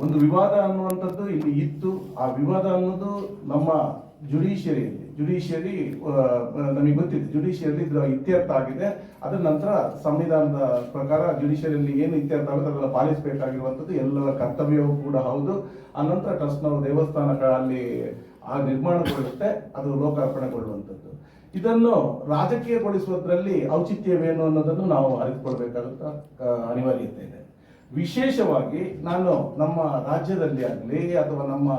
ಒಂದು ವಿವಾದ ಅನ್ನುವಂಥದ್ದು ಇಲ್ಲಿ ಇತ್ತು. ಆ ವಿವಾದ ಅನ್ನೋದು ನಮ್ಮ ಜುಡಿಷಿಯರಿಯಲ್ಲಿ ಜುಡಿಷಿಯರಿ ನಮಗೆ ಗೊತ್ತಿದೆ. ಜುಡಿಷಿಯರಿ ಇದರ ಇತ್ಯರ್ಥ ಆಗಿದೆ. ಅದರ ನಂತರ ಸಂವಿಧಾನದ ಪ್ರಕಾರ ಜುಡಿಷಿಯರಿಯಲ್ಲಿ ಏನು ಇತ್ಯರ್ಥ ಆಗುತ್ತೆ ಅದನ್ನು ಪಾಲಿಸಬೇಕಾಗಿರುವಂಥದ್ದು ಎಲ್ಲರ ಕರ್ತವ್ಯವೂ ಕೂಡ ಹೌದು. ಆನಂತರ ಟ್ರಸ್ಟ್ನವರು ದೇವಸ್ಥಾನಗಳಲ್ಲಿ ಆ ನಿರ್ಮಾಣಗೊಳ್ಳುತ್ತೆ ಅದು ಲೋಕಾರ್ಪಣೆಗೊಳ್ಳುವಂಥದ್ದು. ಇದನ್ನು ರಾಜಕೀಯಗೊಳಿಸುವುದರಲ್ಲಿ ಔಚಿತ್ಯವೇನು ಅನ್ನೋದನ್ನು ನಾವು ಅರಿತುಕೊಳ್ಬೇಕಾದಂತ ಆ, ಅನಿವಾರ್ಯತೆ ಇದೆ. ವಿಶೇಷವಾಗಿ ನಾನು ನಮ್ಮ ರಾಜ್ಯದಲ್ಲಿ ಆಗಲಿ ಅಥವಾ ನಮ್ಮ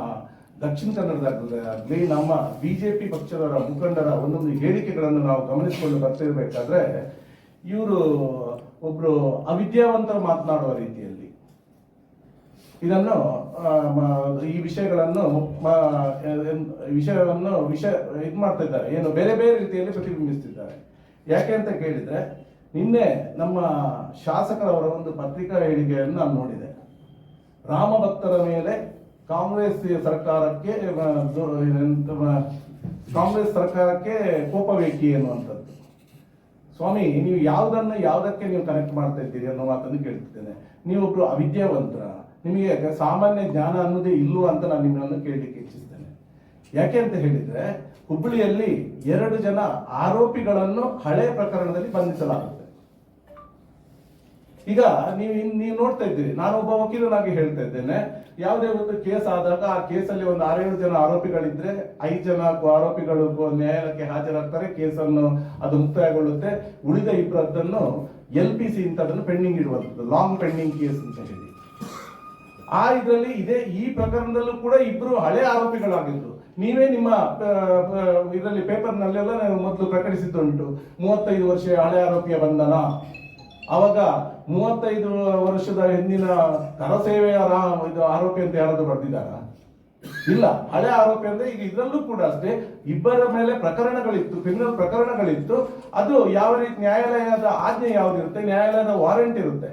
ದಕ್ಷಿಣ ಕನ್ನಡದಾಗಲಿ ಆಗಲಿ ನಮ್ಮ ಪಿ ಪಕ್ಷದ ಮುಖಂಡರ ಒಂದೊಂದು ಹೇಳಿಕೆಗಳನ್ನು ನಾವು ಗಮನಿಸಿಕೊಂಡು ಬರ್ತಿರ್ಬೇಕಾದ್ರೆ ಇವರು ಒಬ್ರು ಅವಿದ್ಯಾವಂತರು ಮಾತನಾಡುವ ರೀತಿಯಲ್ಲಿ. ಇದನ್ನು ಈ ವಿಷಯಗಳನ್ನು ವಿಷಯವನ್ನು ವಿಷಯ ಇದು ಇದ್ದಾರೆ. ಏನು, ಬೇರೆ ಬೇರೆ ರೀತಿಯಲ್ಲಿ ಪ್ರತಿಬಿಂಬಿಸ್ತಿದ್ದಾರೆ. ಯಾಕೆ ಅಂತ ಕೇಳಿದ್ರೆ ನಿನ್ನೆ ನಮ್ಮ ಶಾಸಕರವರ ಒಂದು ಪತ್ರಿಕಾ ಹೇಳಿಕೆಯನ್ನು ನಾನು ನೋಡಿದೆ. ರಾಮ ಭಕ್ತರ ಮೇಲೆ ಕಾಂಗ್ರೆಸ್ ಸರ್ಕಾರಕ್ಕೆ ಕಾಂಗ್ರೆಸ್ ಸರ್ಕಾರಕ್ಕೆ ಕೋಪ ಬೇಕಿ ಎನ್ನುವಂಥದ್ದು. ಸ್ವಾಮಿ, ನೀವು ಯಾವುದನ್ನು ಯಾವುದಕ್ಕೆ ನೀವು ಕನೆಕ್ಟ್ ಮಾಡ್ತಾ ಇದ್ದೀರಿ ಅನ್ನೋ ಮಾತನ್ನು ಕೇಳ್ತಿದ್ದೇನೆ. ನೀವೊಬ್ರು ಅವಿದ್ಯಾವಂತರ, ನಿಮಗೆ ಸಾಮಾನ್ಯ ಜ್ಞಾನ ಅನ್ನೋದೇ ಇಲ್ಲೋ ಅಂತ ನಾನು ನಿಮ್ಮನ್ನು ಕೇಳಲಿಕ್ಕೆ ಇಚ್ಛಿಸ್ತೇನೆ. ಯಾಕೆ ಅಂತ ಹೇಳಿದ್ರೆ, ಹುಬ್ಬಳ್ಳಿಯಲ್ಲಿ ಎರಡು ಜನ ಆರೋಪಿಗಳನ್ನು ಹಳೆ ಪ್ರಕರಣದಲ್ಲಿ ಬಂಧಿಸಲಾಗುತ್ತೆ ಈಗ ನೀವು ನೀವು ನೋಡ್ತಾ ಇದ್ದೀರಿ, ನಾನು ಒಬ್ಬ ವಕೀಲನಾಗಿ ಹೇಳ್ತಾ ಇದ್ದೇನೆ. ಯಾವುದೇ ಒಂದು ಕೇಸ್ ಆದಾಗ ಆ ಕೇಸಲ್ಲಿ ಒಂದು ಆರೇಳು ಜನ ಆರೋಪಿಗಳಿದ್ರೆ ಐದು ಜನ ಆರೋಪಿಗಳು ನ್ಯಾಯಾಲಯಕ್ಕೆ ಹಾಜರಾಗ್ತಾರೆ, ಕೇಸನ್ನು ಅದು ಮುಕ್ತಾಯಗೊಳ್ಳುತ್ತೆ. ಉಳಿದ ಇಬ್ಬರದ್ದನ್ನು ಎಲ್ ಪಿ ಸಿ ಅಂತ ಅದನ್ನು ಪೆಂಡಿಂಗ್ ಇಡುವಂಥದ್ದು, ಲಾಂಗ್ ಪೆಂಡಿಂಗ್ ಕೇಸ್ ಅಂತ ಹೇಳಿ. ಆ ಇದರಲ್ಲಿ ಇದೇ ಈ ಪ್ರಕರಣದಲ್ಲೂ ಕೂಡ ಇಬ್ಬರು ಹಳೆ ಆರೋಪಿಗಳಾಗಿದ್ರು. ನೀವೇ ನಿಮ್ಮ ಇದರಲ್ಲಿ ಪೇಪರ್ನಲ್ಲೆಲ್ಲ ಮೊದಲು ಪ್ರಕಟಿಸಿದ್ದುಂಟು. ಮೂವತ್ತೈದು ವರ್ಷ ಹಳೆ ಆರೋಪಿಯ ಬಂಧನ. ಅವಾಗ ಮೂವತ್ತೈದು ವರ್ಷದ ಹಿಂದಿನ ಕರಸೇವೆಯ ಇದು ಆರೋಪಿ ಅಂತ ಯಾರಾದ್ರು ಬರ್ದಿದ್ದಾರ? ಇಲ್ಲ, ಹಳೆ ಆರೋಪಿ ಅಂದ್ರೆ ಈಗ ಇದರಲ್ಲೂ ಕೂಡ ಅಷ್ಟೇ, ಇಬ್ಬರ ಮೇಲೆ ಪ್ರಕರಣಗಳಿತ್ತು ಕ್ರಿಮಿನಲ್ ಪ್ರಕರಣಗಳಿತ್ತು. ಅದು ಯಾವ ರೀತಿ ನ್ಯಾಯಾಲಯದ ಆಜ್ಞೆ ಯಾವ್ದಿರುತ್ತೆ? ನ್ಯಾಯಾಲಯದ ವಾರೆಂಟ್ ಇರುತ್ತೆ.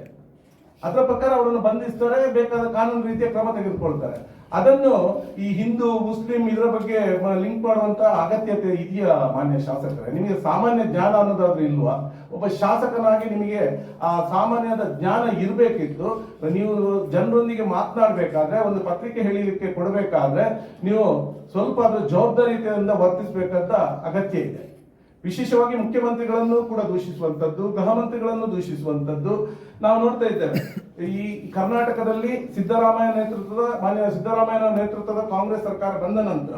ಅದರ ಪ್ರಕಾರ ಅವರನ್ನು ಬಂಧಿಸ್ತಾರೆ, ಬೇಕಾದ ಕಾನೂನು ರೀತಿಯ ಕ್ರಮ ತೆಗೆದುಕೊಳ್ತಾರೆ. ಅದನ್ನು ಈ ಹಿಂದೂ, ಮುಸ್ಲಿಂ ಇದರ ಬಗ್ಗೆ ಲಿಂಕ್ ಮಾಡುವಂತ ಅಗತ್ಯತೆ ಇದೆಯಾ ಮಾನ್ಯ ಶಾಸಕರೇ? ನಿಮಗೆ ಸಾಮಾನ್ಯ ಜ್ಞಾನ ಅನ್ನೋದಾದ್ರೂ ಇಲ್ವಾ? ಒಬ್ಬ ಶಾಸಕನಾಗಿ ನಿಮಗೆ ಆ ಸಾಮಾನ್ಯದ ಜ್ಞಾನ ಇರಬೇಕಿತ್ತು. ನೀವು ಜನರೊಂದಿಗೆ ಮಾತನಾಡಬೇಕಾದ್ರೆ, ಒಂದು ಪತ್ರಿಕೆ ಹೇಳಿಲಿಕ್ಕೆ ಕೊಡಬೇಕಾದ್ರೆ, ನೀವು ಸ್ವಲ್ಪ ಅದ್ರ ಜವಾಬ್ದಾರಿತೆಯಿಂದ ವರ್ತಿಸಬೇಕಂತ ಅಗತ್ಯ ಇದೆ. ವಿಶೇಷವಾಗಿ ಮುಖ್ಯಮಂತ್ರಿಗಳನ್ನು ಕೂಡ ದೂಷಿಸುವಂತದ್ದು ಗೃಹ ಮಂತ್ರಿಗಳನ್ನು ದೂಷಿಸುವಂತದ್ದು ನಾವು ನೋಡ್ತಾ ಇದ್ದೇವೆ. ಈ ಕರ್ನಾಟಕದಲ್ಲಿ ಸಿದ್ದರಾಮಯ್ಯ ನೇತೃತ್ವದ, ಮಾನ್ಯ ಸಿದ್ದರಾಮಯ್ಯನ ನೇತೃತ್ವದ ಕಾಂಗ್ರೆಸ್ ಸರ್ಕಾರ ಬಂದ ನಂತರ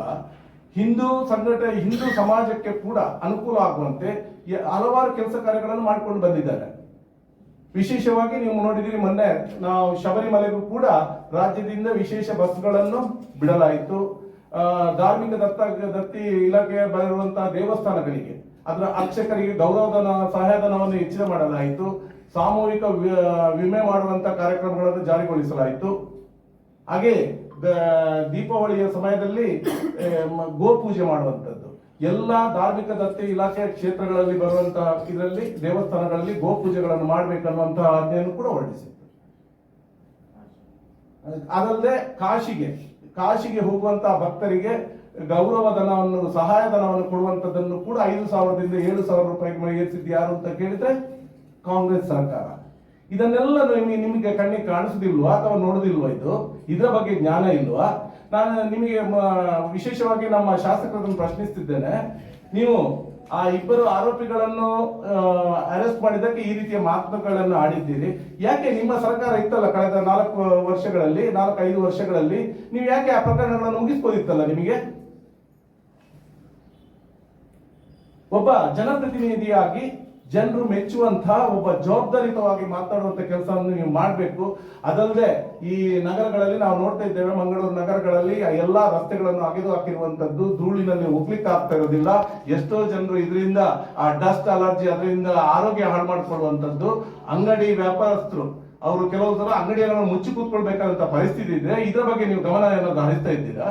ಹಿಂದೂ ಸಂಘಟನೆ ಹಿಂದೂ ಸಮಾಜಕ್ಕೆ ಕೂಡ ಅನುಕೂಲ ಆಗುವಂತೆ ಹಲವಾರು ಕೆಲಸ ಕಾರ್ಯಗಳನ್ನು ಮಾಡಿಕೊಂಡು ಬಂದಿದ್ದಾರೆ. ವಿಶೇಷವಾಗಿ ನೀವು ನೋಡಿದಿರಿ ಮೊನ್ನೆ ನಾವು ಶಬರಿಮಲೆಗೂ ಕೂಡ ರಾಜ್ಯದಿಂದ ವಿಶೇಷ ಬಸ್ಗಳನ್ನು ಬಿಡಲಾಯಿತು. ಧಾರ್ಮಿಕ ದತ್ತ, ದತ್ತಿ ಇಲಾಖೆ ಬರುವಂತಹ ದೇವಸ್ಥಾನಗಳಿಗೆ ಅದರ ಅರ್ಚಕರಿಗೆ ಗೌರವಧನ, ಸಹಾಯಧನವನ್ನು ಹೆಚ್ಚಿನ ಮಾಡಲಾಯಿತು. ಸಾಮೂಹಿಕ ವಿಮೆ ಮಾಡುವಂತ ಕಾರ್ಯಕ್ರಮಗಳನ್ನು ಜಾರಿಗೊಳಿಸಲಾಯಿತು. ಹಾಗೆ ದೀಪಾವಳಿಯ ಸಮಯದಲ್ಲಿ ಗೋ ಪೂಜೆ ಮಾಡುವಂಥದ್ದು. ಎಲ್ಲ ಧಾರ್ಮಿಕ ದತ್ತಿ ಇಲಾಖೆ ಕ್ಷೇತ್ರಗಳಲ್ಲಿ ಬರುವಂತಹ ಇದರಲ್ಲಿ, ದೇವಸ್ಥಾನಗಳಲ್ಲಿ ಗೋ ಪೂಜೆಗಳನ್ನು ಮಾಡಬೇಕನ್ನುವಂತಹ ಆಜ್ಞೆಯನ್ನು ಕೂಡ ಹೊರಡಿಸಿತ್ತು. ಅದಲ್ಲದೆ ಕಾಶಿಗೆ ಕಾಶಿಗೆ ಹೋಗುವಂತಹ ಭಕ್ತರಿಗೆ ಗೌರವಧನವನ್ನು ಸಹಾಯಧನವನ್ನು ಕೊಡುವಂತದ್ದನ್ನು ಕೂಡ ಐದು ಸಾವಿರದಿಂದ ಏಳು ಸಾವಿರ ರೂಪಾಯಿ ಏರಿಸಿದ್ದು ಯಾರು ಅಂತ ಕೇಳಿದ್ರೆ ಕಾಂಗ್ರೆಸ್ ಸರ್ಕಾರ. ಇದನ್ನೆಲ್ಲ ನಿಮಗೆ ಕಣ್ಣಿಗೆ ಕಾಣಿಸುದಿಲ್ವಾ ಅಥವಾ ನೋಡುದಿಲ್ವಾ ಇದು? ಇದರ ಬಗ್ಗೆ ಜ್ಞಾನ ಇಲ್ವಾ? ನಾನು ನಿಮಗೆ ವಿಶೇಷವಾಗಿ ನಮ್ಮ ಶಾಸಕರನ್ನು ಪ್ರಶ್ನಿಸ್ತಿದ್ದೇನೆ. ನೀವು ಆ ಇಬ್ಬರು ಆರೋಪಿಗಳನ್ನು ಅರೆಸ್ಟ್ ಮಾಡಿದ್ದಕ್ಕೆ ಈ ರೀತಿಯ ಮಾತುಗಳನ್ನು ಆಡಿದ್ದೀರಿ. ಯಾಕೆ ನಿಮ್ಮ ಸರ್ಕಾರ ಇತ್ತಲ್ಲ ಕಳೆದ ನಾಲ್ಕು ವರ್ಷಗಳಲ್ಲಿ ನಾಲ್ಕು ಐದು ವರ್ಷಗಳಲ್ಲಿ? ನೀವು ಯಾಕೆ ಆ ಪ್ರಕರಣಗಳನ್ನು ಮುಗಿಸ್ಬೋದಿತ್ತಲ್ಲ ನಿಮಗೆ? ಒಬ್ಬ ಜನಪ್ರತಿನಿಧಿಯಾಗಿ ಜನರು ಮೆಚ್ಚುವಂತಹ ಒಬ್ಬ ಜವಾಬ್ದಾರಿತವಾಗಿ ಮಾತಾಡುವಂತ ಕೆಲಸವನ್ನು ನೀವು ಮಾಡಬೇಕು. ಅದಲ್ಲದೆ ಈ ನಗರಗಳಲ್ಲಿ ನಾವು ನೋಡ್ತಾ ಇದ್ದೇವೆ, ಮಂಗಳೂರು ನಗರಗಳಲ್ಲಿ ಎಲ್ಲಾ ರಸ್ತೆಗಳನ್ನು ಅಗೆದು ಹಾಕಿರುವಂತದ್ದು ಧೂಳಿನಲ್ಲಿ ಹೋಗ್ಲಿಕ್ಕೆ ಆಗ್ತಾ ಇರೋದಿಲ್ಲ. ಎಷ್ಟೋ ಜನರು ಇದರಿಂದ ಆ ಡಸ್ಟ್ ಅಲರ್ಜಿ, ಅದರಿಂದ ಆರೋಗ್ಯ ಹಾಳು ಮಾಡಿಕೊಳ್ಳುವಂಥದ್ದು ಅಂಗಡಿ ವ್ಯಾಪಾರಸ್ಥರು. ಅವರು ಕೆಲವು ಸಲ ಅಂಗಡಿಯನ್ನು ಮುಚ್ಚಿ ಕೂತ್ಕೊಳ್ಬೇಕಾದಂತ ಪರಿಸ್ಥಿತಿ ಇದೆ. ಇದರ ಬಗ್ಗೆ ನೀವು ಗಮನ ಏನಾದ್ರು ಹರಿಸ್ತಾ ಇದ್ದೀರಾ?